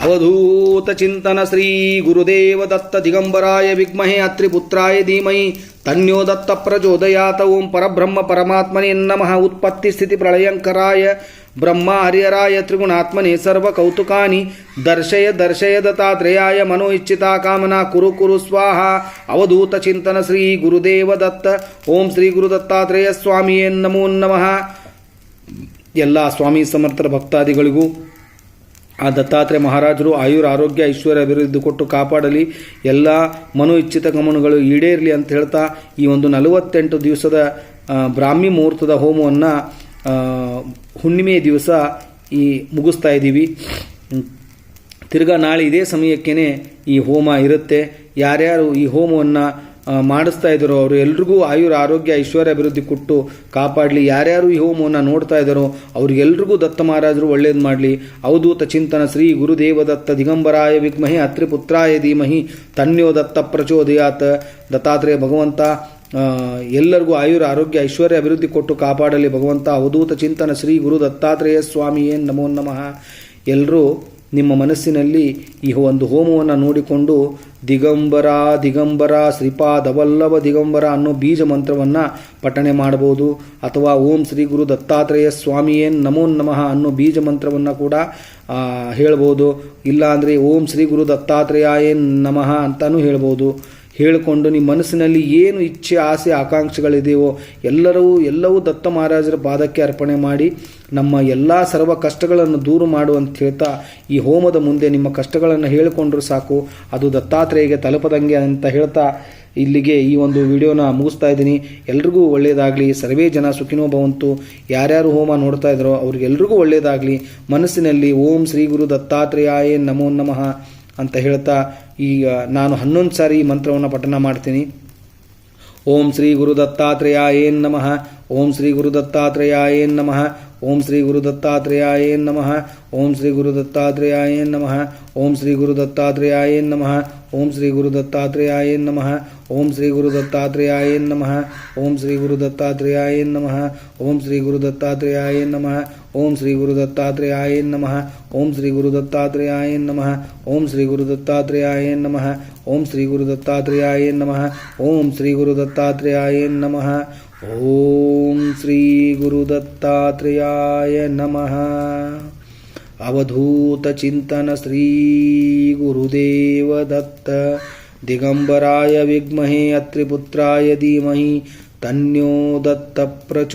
अवधूतचिन्तन श्रीगुरुदेवदत्तदिगम्बराय विद्महे अत्रिपुत्राय धीमहि तन्यो दत्तप्रचोदयात ॐ परब्रह्म परमात्मने नमः उत्पत्तिस्थितिप्रलयङ्कराय ब्रह्मा हरिहराय त्रिगुणात्मने सर्वकौतुकानि दर्शय दर्शय दत्तात्रेयाय मनो इच्छिता कामना कुरु कुरु स्वाहा अवधूतचिन्तन श्रीगुरुदेवदत्त ॐ श्रीगुरुदत्तात्रेयस्वामिये नमो नमः ಎಲ್ಲ ಸ್ವಾಮಿ ಸಮರ್ಥರ ಭಕ್ತಾದಿಗಳಿಗೂ ಆ ದತ್ತಾತ್ರೇಯ ಮಹಾರಾಜರು ಆಯುರ್ ಆರೋಗ್ಯ, ಐಶ್ವರ್ಯ ಅಭಿವೃದ್ಧಿ ಕೊಟ್ಟು ಕಾಪಾಡಲಿ. ಎಲ್ಲ ಮನು ಇಚ್ಛಿತ ಗಮನಗಳು ಈಡೇರಲಿ ಅಂತ ಹೇಳ್ತಾ ಈ ಒಂದು ನಲವತ್ತೆಂಟು ದಿವಸದ ಬ್ರಾಹ್ಮಿ ಮುಹೂರ್ತದ ಹೋಮವನ್ನು ಹುಣ್ಣಿಮೆ ದಿವಸ ಈ ಮುಗಿಸ್ತಾ ಇದ್ದೀವಿ. ತಿರ್ಗಾ ನಾಳೆ ಇದೇ ಸಮಯಕ್ಕೇ ಈ ಹೋಮ ಇರುತ್ತೆ. ಯಾರ್ಯಾರು ಈ ಹೋಮವನ್ನು ಮಾಡಿಸ್ತಾ ಇದ್ದರು. ಅವರು ಎಲ್ರಿಗೂ ಆಯುರ ಆರೋಗ್ಯ, ಐಶ್ವರ್ಯ ಅಭಿವೃದ್ಧಿ ಕೊಟ್ಟು ಕಾಪಾಡಲಿ. ಯಾರ್ಯಾರು ಈ ಹೋಮವನ್ನು ನೋಡ್ತಾ ಇದ್ದಾರೋ ಅವ್ರಿಗೆಲ್ರಿಗೂ ದತ್ತ ಮಹಾರಾಜರು ಒಳ್ಳೇದು ಮಾಡಲಿ. ಅವಧೂತ ಚಿಂತನ ಶ್ರೀ ಗುರುದೇವ ದತ್ತ ದಿಗಂಬರಾಯ ವಿಗ್ಮಹಿ, ಅತ್ರಿಪುತ್ರಾಯ ಧೀಮಹಿ, ತನ್ಯೋ ದತ್ತ ಪ್ರಚೋದಯಾತ. ದತ್ತಾತ್ರೇಯ ಭಗವಂತ ಎಲ್ಲರಿಗೂ ಆಯುರ ಆರೋಗ್ಯ, ಐಶ್ವರ್ಯ ಅಭಿವೃದ್ಧಿ ಕೊಟ್ಟು ಕಾಪಾಡಲಿ ಭಗವಂತ. ಅವಧೂತ ಚಿಂತನ ಶ್ರೀ ಗುರು ದತ್ತಾತ್ರೇಯ ಸ್ವಾಮಿಯೇ ನಮೋ ನಮಃ. ಎಲ್ಲರೂ ನಿಮ್ಮ ಮನಸ್ಸಿನಲ್ಲಿ ಈ ಒಂದು ಹೋಮವನ್ನು ನೋಡಿಕೊಂಡು ದಿಗಂಬರ ದಿಗಂಬರ ಶ್ರೀಪಾದವಲ್ಲಭ ದಿಗಂಬರ ಅನ್ನೋ ಬೀಜ ಮಂತ್ರವನ್ನು ಪಠಣೆ ಮಾಡಬಹುದು. ಅಥವಾ ಓಂ ಶ್ರೀ ಗುರು ದತ್ತಾತ್ರೇಯ ಸ್ವಾಮಿಯೇನ್ ನಮೋ ನಮಃ ಅನ್ನೋ ಬೀಜ ಮಂತ್ರವನ್ನು ಕೂಡ ಹೇಳ್ಬೋದು ಇಲ್ಲಾಂದರೆ ಓಂ ಶ್ರೀ ಗುರು ದತ್ತಾತ್ರೇಯ ಏನ್ ನಮಃ ಅಂತಾನೂ ಹೇಳ್ಬೋದು ಹೇಳಿಕೊಂಡು ನಿಮ್ಮ ಮನಸ್ಸಿನಲ್ಲಿ ಏನು ಇಚ್ಛೆ, ಆಸೆ, ಆಕಾಂಕ್ಷೆಗಳಿದೆಯೋ ಎಲ್ಲರೂ, ಎಲ್ಲವೂ ದತ್ತ ಮಹಾರಾಜರ ಪಾದಕ್ಕೆ ಅರ್ಪಣೆ ಮಾಡಿ ನಮ್ಮ ಎಲ್ಲ ಸರ್ವ ಕಷ್ಟಗಳನ್ನು ದೂರ ಮಾಡು ಅಂತ ಹೇಳ್ತಾ ಈ ಹೋಮದ ಮುಂದೆ ನಿಮ್ಮ ಕಷ್ಟಗಳನ್ನು ಹೇಳಿಕೊಂಡ್ರೂ ಸಾಕು. ಅದು ದತ್ತಾತ್ರೇಯಗೆ ತಲುಪದಂಗೆ ಅಂತ ಹೇಳ್ತಾ ಇಲ್ಲಿಗೆ ಈ ಒಂದು ವಿಡಿಯೋನ ಮುಗಿಸ್ತಾ ಇದ್ದೀನಿ. ಎಲ್ರಿಗೂ ಒಳ್ಳೆಯದಾಗಲಿ ಸರ್ವೇ ಜನ ಸುಖಿನೋ ಭವಂತು. ಯಾರ್ಯಾರು ಹೋಮ ನೋಡ್ತಾ ಇದ್ದಾರೋ ಅವ್ರಿಗೆಲ್ರಿಗೂ ಒಳ್ಳೆಯದಾಗಲಿ ಮನಸ್ಸಿನಲ್ಲಿ ಓಂ ಶ್ರೀ ಗುರು ದತ್ತಾತ್ರೇಯಾಯೇ ನಮೋ ನಮಃ. ಅಂತ ಹೇಳ್ತಾ ಈಗ ನಾನು ಹನ್ನೊಂದು ಸಾರಿ ಈ ಮಂತ್ರವನ್ನು ಪಠನ ಮಾಡ್ತೀನಿ. ಓಂ ಶ್ರೀ ಗುರು ದತ್ತಾತ್ರೇಯಾಯೇ ನಮಃ. ಓಂ ಶ್ರೀ ಗುರು ದತ್ತಾತ್ರೇಯಾಯೇ ನಮಃ. ಓಂ ಶ್ರೀ ಗುರು ದತ್ತಾತ್ರೇಯಾಯೇ ನಮಃ. ಓಂ ಶ್ರೀ ಗುರು ದತ್ತಾತ್ರೇಯಾಯೇ ನಮಃ. ಓಂ ಶ್ರೀ ಗುರು ದತ್ತಾತ್ರೇಯಾಯೇ ನಮಃ. ಓಂ ಶ್ರೀ ಗುರು ದತ್ತಾತ್ರೇಯಾಯೇ ನಮಃ. ಓಂ ಶ್ರೀ ಗುರು ದತ್ತಾತ್ರೇಯಾಯೇ ನಮಃ. ಓಂ ಶ್ರೀ ಗುರು ದತ್ತಾತ್ರೇಯಾಯೇ ನಮಃ. ಓಂ ಶ್ರೀ ಗುರು ದತ್ತಾತ್ರೇಯಾಯೇ ನಮಃ. ओम श्री गुरु दत्तात्रेयाय नमः। ओम श्री गुरु दत्तात्रेयाय नमः। ओम श्री गुरु दत्तात्रेयाय नमः। ओम श्री गुरु दत्तात्रेयाय नमः। ओम श्री गुरु दत्तात्रेयाय नमः। ओम श्री गुरु दत्तात्रेयाय नमः। अवधूत चिंतन श्री गुरुदेव दत्त। दिगंबराय विद्महे अत्रिपुत्राय धीमहि। तन्यो दत्तप्रचोदयात्